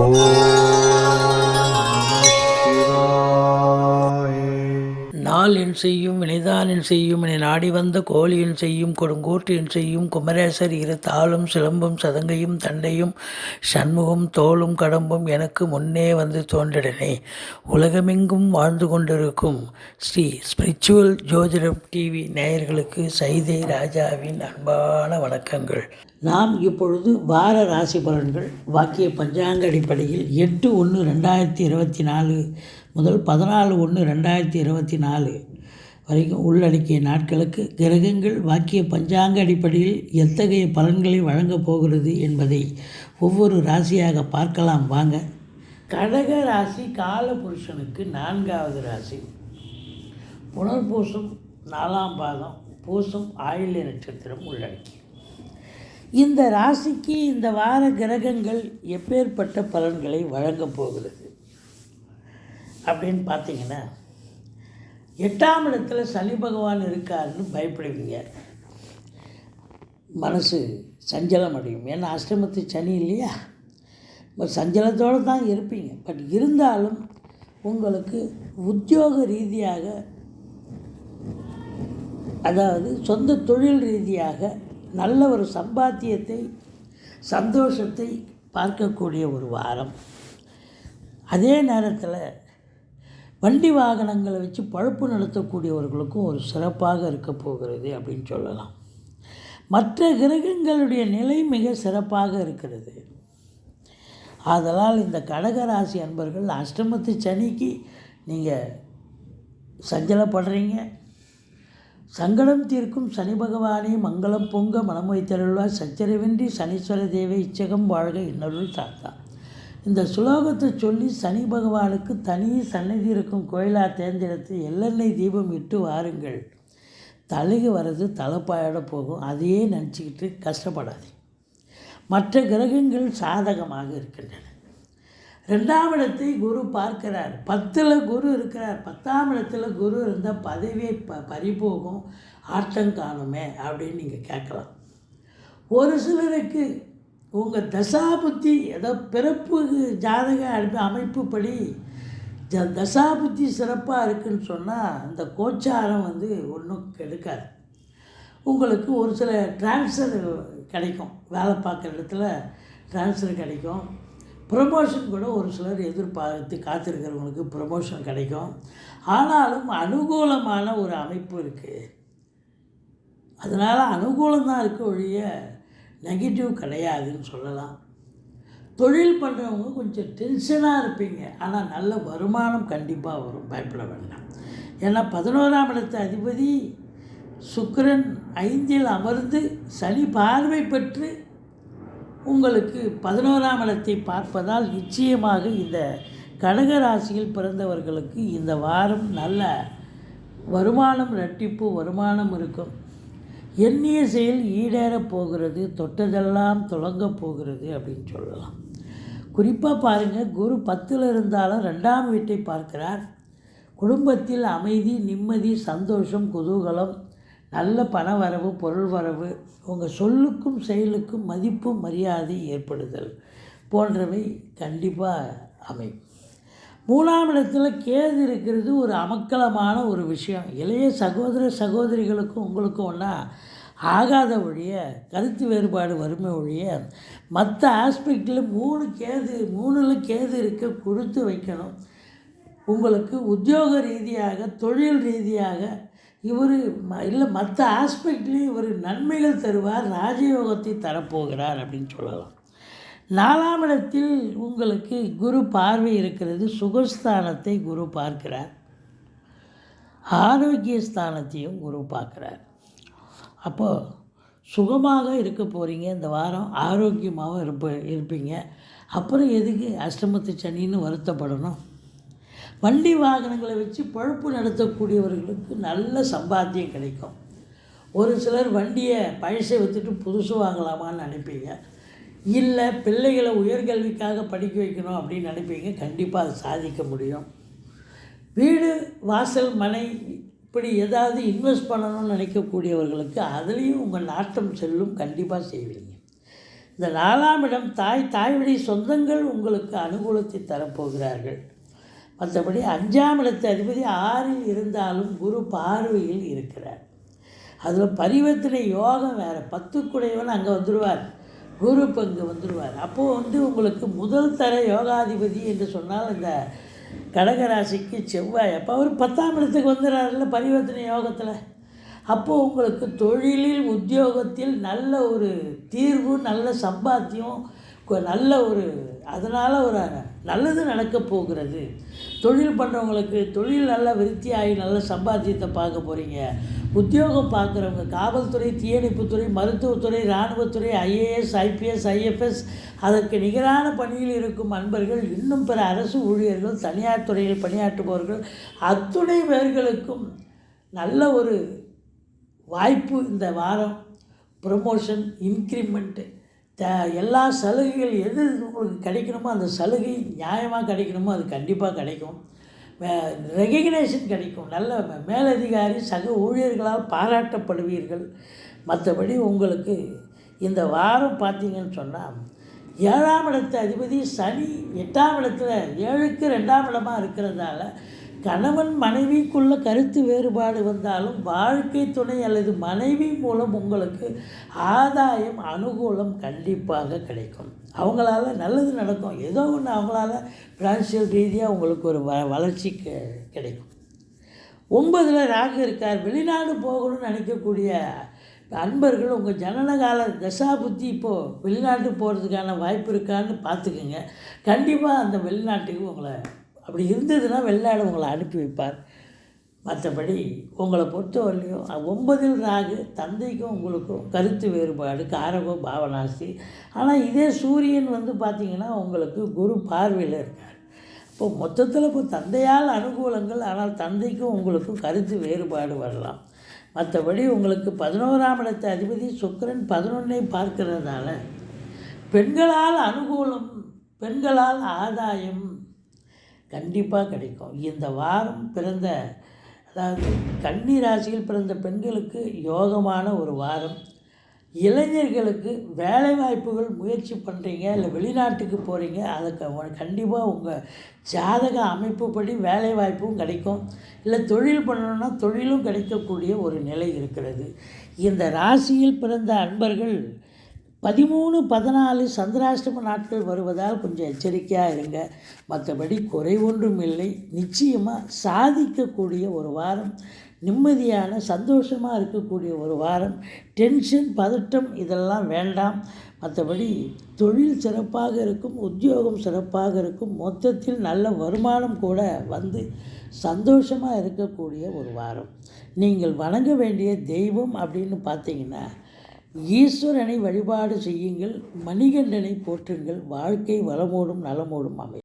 Oh. நாள் என் செய்யும் வினைதான் என் செய்யும் என நாடி வந்த கோழி என் செய்யும் கொடுங்கோட்டு என் செய்யும் குமரேசர் இரு தாளும் சிலம்பும் சதங்கையும் தண்டையும் சண்முகம் தோளும் கடம்பும் எனக்கு முன்னே வந்து தோன்றிடனே. உலகமெங்கும் வாழ்ந்து கொண்டிருக்கும் ஸ்ரீ ஸ்பிரிச்சுவல் ஜோதிடம் டிவி நேயர்களுக்கு சைதை ராஜாவின் அன்பான வணக்கங்கள். நாம் இப்பொழுது வார ராசி பலன்கள் வாக்கிய பஞ்சாங்க அடிப்படையில் எட்டு ஒன்று ரெண்டாயிரத்தி இருபத்தி நாலு முதல் பதினாலு ஒன்று ரெண்டாயிரத்தி இருபத்தி நாலு வரைக்கும் உள்ளடக்கிய நாட்களுக்கு கிரகங்கள் வாக்கிய பஞ்சாங்க அடிப்படையில் எத்தகைய பலன்களை வழங்கப் போகிறது என்பதை ஒவ்வொரு ராசியாக பார்க்கலாம். வாங்க. கடக ராசி காலபுருஷனுக்கு நான்காவது ராசி. புனர்பூசம் நாலாம் பாதம் பூசம் ஆயுள்ய நட்சத்திரம் உள்ளடக்கி. இந்த ராசிக்கு இந்த வார கிரகங்கள் எப்பேற்பட்ட பலன்களை வழங்கப் போகிறது? அப்படின்னு பார்த்தீங்கன்னா எட்டாம் இடத்துல சனி பகவான் இருக்காருன்னு பயப்படுவீங்க. மனசு சஞ்சலம் அடையும். ஏன்னா அஷ்டமத்து சனி இல்லையா? சஞ்சலத்தோடு தான் இருப்பீங்க. பட் இருந்தாலும் உங்களுக்கு உத்தியோக ரீதியாக அதாவது சொந்த தொழில் ரீதியாக நல்ல ஒரு சம்பாத்தியத்தை சந்தோஷத்தை பார்க்கக்கூடிய ஒரு வாரம். அதே நேரத்தில் வண்டி வாகனங்களை வச்சு பழுப்பு நடத்தக்கூடியவர்களுக்கும் ஒரு சிறப்பாக இருக்க போகிறது அப்படின்னு சொல்லலாம். மற்ற கிரகங்களுடைய நிலை மிக சிறப்பாக இருக்கிறது. ஆதலால் இந்த கடகராசி அன்பர்கள் அஷ்டமத்து சனிக்கு நீங்கள் சஞ்சலப்படுறீங்க. சங்கடம் தீர்க்கும் சனி பகவானே மங்களம் பொங்க மனம் வைத்தருள்வார். சச்சரவின்றி சனீஸ்வர தேவை இச்சகம் வாழ்க இன்னொருள் தாத்தா இந்த சுலோகத்தை சொல்லி சனி பகவானுக்கு தனி சன்னதி இருக்கும் கோயிலாக தேர்ந்தெடுத்து எள்ளெண்ணெய் தீபம் இட்டு வாருங்கள். தலைக்கு வர்றது தலைப்பாயோட போகும். அதையே நினச்சிக்கிட்டு கஷ்டப்படாதீங்க மற்ற கிரகங்கள் சாதகமாக இருக்கின்றன. ரெண்டாம் இடத்தை குரு பார்க்கிறார். பத்தில் குரு இருக்கிறார். பத்தாம் இடத்துல குரு இருந்தால் பதவியை ப பறிபோகும். ஆட்டம் காணுமே அப்படின்னு நீங்கள் கேட்கலாம். ஒரு சிலருக்கு உங்கள் தசாபுத்தி ஏதோ பிறப்பு ஜாதக அமை- அமைப்புப்படி ஜ தசாபுத்தி சிறப்பாக இருக்குன்னு சொன்னால் அந்த கோச்சாரம் வந்து ஒன்றும் கெடுக்காது. உங்களுக்கு ஒரு சில ட்ரான்ஸ்ஃபர் கிடைக்கும். வேலை பார்க்குற இடத்துல ட்ரான்ஸ்ஃபர் கிடைக்கும். ப்ரமோஷன் கூட ஒரு சிலர் எதிர்பார்த்து காத்திருக்கிறவங்களுக்கு ப்ரமோஷன் கிடைக்கும். ஆனாலும் அனுகூலமான ஒரு அமைப்பு இருக்குது அதனால் அனுகூலம் தான் இருக்க ஒழிய நெகட்டிவ் கிடையாதுன்னு சொல்லலாம். தொழில் பண்ணுறவங்க கொஞ்சம் டென்ஷனாக இருப்பீங்க. ஆனால் நல்ல வருமானம் கண்டிப்பாக வரும். பயப்பட வேண்டாம். ஏன்னா பதினோராம் இடத்து அதிபதி சுக்கரன் ஐந்தில் அமர்ந்து சனி பார்வை பெற்று உங்களுக்கு பதினோராம் இடத்தை பார்ப்பதால் நிச்சயமாக இந்த கடக ராசியில் பிறந்தவர்களுக்கு இந்த வாரம் நல்ல வருமானம் ரெட்டிப்பு வருமானம் இருக்கும். எண்ணிய செயல் ஈடேறப் போகிறது தொட்டதெல்லாம் தொடங்கப் போகிறது அப்படின்னு சொல்லலாம். குறிப்பாக பாருங்கள் குரு பத்தில் இருந்தாலும் ரெண்டாம் வீட்டை பார்க்கிறார். குடும்பத்தில் அமைதி நிம்மதி சந்தோஷம் குதூகலம் நல்ல பண வரவு பொருள் வரவு உங்கள் சொல்லுக்கும் செயலுக்கும் மதிப்பு மரியாதை ஏற்படுதல் போன்றவை கண்டிப்பாக அமையும். மூணாம் இடத்துல கேது இருக்கிறது ஒரு அமக்கலமான ஒரு விஷயம். இளைய சகோதர சகோதரிகளுக்கும் உங்களுக்கும் ஒன்றா ஆகாத ஒழிய கருத்து வேறுபாடு வறுமை ஒழிய மற்ற ஆஸ்பெக்டில் மூணு கேது மூணில் கேது இருக்க கொடுத்து வைக்கணும். உங்களுக்கு உத்தியோக ரீதியாக தொழில் ரீதியாக இவர் இல்லை மற்ற ஆஸ்பெக்ட்லேயும் இவர் நன்மைகள் தருவார் ராஜயோகத்தை தரப்போகிறார் அப்படின்னு சொல்லலாம். நாலாம் இடத்தில் உங்களுக்கு குரு பார்வை இருக்கிறது சுகஸ்தானத்தை குரு பார்க்கிறார். ஆரோக்கிய ஸ்தானத்தையும் குரு பார்க்குறார். அப்போது சுகமாக இருக்க போகிறீங்க இந்த வாரம் ஆரோக்கியமாகவும் இருப்ப இருப்பீங்க. அப்புறம் எதுக்கு அஷ்டமத்து சனின்னு வருத்தப்படணும்? வண்டி வாகனங்களை வச்சு பழுப்பு நடத்தக்கூடியவர்களுக்கு நல்ல சம்பாத்தியம் கிடைக்கும். ஒரு சிலர் வண்டியை பழசை விற்றுட்டு புதுசு வாங்கலாமான்னு நினைப்பீங்க. இல்லை பிள்ளைகளை உயர்கல்விக்காக படிக்க வைக்கணும் அப்படின்னு நினைப்பீங்க கண்டிப்பாக அதை சாதிக்க முடியும். வீடு வாசல் மனை இப்படி ஏதாவது இன்வெஸ்ட் பண்ணணும்னு நினைக்கக்கூடியவர்களுக்கு அதுலேயும் உங்கள் நாட்டம் செல்லும் கண்டிப்பாக செய்வீங்க. இந்த நாலாம் இடம் தாய் தாய்வழி சொந்தங்கள் உங்களுக்கு அனுகூலத்தை தரப்போகிறார்கள். மற்றபடி அஞ்சாம் இடத்து அதிபதி ஆறில் இருந்தாலும் குரு பார்வையில் இருக்கிறார். அதில் பரிவர்த்தனை யோகம் வேறு பத்துக்குடையவன் அங்கே வந்துடுவார் குரு பங்கு வந்துடுவார் அப்போது வந்து உங்களுக்கு முதல் தர யோகாதிபதி என்று சொன்னால் இந்த கடகராசிக்கு செவ்வாய். அப்போ அவர் பத்தாம் இடத்துக்கு வந்துடுறாருல பரிவர்த்தனை யோகத்தில். அப்போது உங்களுக்கு தொழிலில் உத்தியோகத்தில் நல்ல ஒரு தீர்வு நல்ல சம்பாத்தியம் நல்ல ஒரு அதனால் ஒரு நல்லது நடக்கப் போகிறது. தொழில் பண்ணுறவங்களுக்கு தொழில் நல்ல விருத்தியாகி நல்ல சம்பாத்தியத்தை பார்க்க போகிறீங்க உத்தியோகம் பார்க்குறவங்க காவல்துறை தீயணைப்புத்துறை மருத்துவத்துறை இராணுவத்துறை ஐஏஎஸ் ஐபிஎஸ் ஐஎஃப்எஸ் அதற்கு நிகரான பணியில் இருக்கும் அன்பர்கள் இன்னும் பிற அரசு ஊழியர்கள் தனியார் துறையில் பணியாற்றுபவர்கள் அத்துணை பேர்களுக்கும் நல்ல ஒரு வாய்ப்பு இந்த வாரம். ப்ரமோஷன் இன்க்ரிமெண்ட்டு த எல்லா சலுகைகள் எது உங்களுக்கு கிடைக்கணுமோ அந்த சலுகை நியாயமாக கிடைக்கணுமோ அது கண்டிப்பாக கிடைக்கும். ரெகக்னேஷன் கிடைக்கும். நல்ல மேலதிகாரி சக ஊழியர்களால் பாராட்டப்படுவீர்கள். மற்றபடி உங்களுக்கு இந்த வாரம் பார்த்தீங்கன்னு சொன்னால் ஏழாம் இடத்து அதிபதி சனி எட்டாம் இடத்துல ஏழுக்கு ரெண்டாம் இடமாக இருக்கிறதால கணவன் மனைவிக்குள்ள கருத்து வேறுபாடு வந்தாலும் வாழ்க்கை துணை அல்லது மனைவி மூலம் உங்களுக்கு ஆதாயம் அனுகூலம் கண்டிப்பாக கிடைக்கும். அவங்களால நல்லது நடக்கும். ஏதோ ஒன்று அவங்களால ஃபினான்ஷியல் ரீதியாக உங்களுக்கு ஒரு வ வளர்ச்சி கி- கிடைக்கும். ஒன்பதில் ராகு இருக்கார். வெளிநாடு போகணும்னு நினைக்கக்கூடிய அன்பர்கள் உங்கள் ஜனனகால தசா புத்தி இப்போது வெளிநாட்டு போகிறதுக்கான வாய்ப்பு இருக்கான்னு பார்த்துக்குங்க. கண்டிப்பாக அந்த வெளிநாட்டுக்கு உங்களை அப்படி இருந்ததுன்னா வெளிநாடு உங்களை அனுப்பி வைப்பார். மற்றபடி உங்களை பொறுத்தவரையிலையும் ஒன்பதில் ராகு தந்தைக்கும் உங்களுக்கும் கருத்து வேறுபாடு காரகோ பாவனாசி ஆனால் இதே சூரியன் வந்து பார்த்திங்கன்னா உங்களுக்கு குரு பார்வையில் இருக்கார். இப்போ மொத்தத்தில் இப்போ தந்தையால் அனுகூலங்கள் ஆனால் தந்தைக்கும் உங்களுக்கும் கருத்து வேறுபாடு வரலாம். மற்றபடி உங்களுக்கு பதினோராம் இடத்து அதிபதி சுக்கரன் பதினொன்னை பார்க்கிறதால பெண்களால் அனுகூலம் பெண்களால் ஆதாயம் கண்டிப்பாக கிடைக்கும். இந்த வாரம் பிறந்த அதாவது கன்னி ராசியில் பிறந்த பெண்களுக்கு யோகமான ஒரு வாரம். இளைஞர்களுக்கு வேலை வாய்ப்புகள் முயற்சி பண்ணுறீங்க இல்லை வெளிநாட்டுக்கு போகிறீங்க அதுக்கு கண்டிப்பாக உங்கள் ஜாதக அமைப்புப்படி வேலை வாய்ப்பும் கிடைக்கும். இல்லை தொழில் பண்ணணும்னா தொழிலும் கிடைக்கக்கூடிய ஒரு நிலை இருக்கிறது. இந்த ராசியில் பிறந்த அன்பர்கள் பதிமூணு பதினாலு சந்திராஷ்டம நாட்கள் வருவதால் கொஞ்சம் எச்சரிக்கையாக இருங்க. மற்றபடி குறை ஒன்றும் இல்லை. நிச்சயமாக சாதிக்கக்கூடிய ஒரு வாரம் நிம்மதியான சந்தோஷமாக இருக்கக்கூடிய ஒரு வாரம். டென்ஷன் பதட்டம் இதெல்லாம் வேண்டாம். மற்றபடி தொழில் சிறப்பாக இருக்கும் உத்தியோகம் சிறப்பாக இருக்கும். மொத்தத்தில் நல்ல வருமானம் கூட வந்து சந்தோஷமாக இருக்கக்கூடிய ஒரு வாரம். நீங்கள் வணங்க வேண்டிய தெய்வம் அப்படின்னு பார்த்தீங்கன்னா ஈஸ்வரனை வழிபாடு செய்யுங்கள் மணிகண்டனை போற்றுங்கள் வாழ்க்கை வளமோடும் நலமோடும் அமை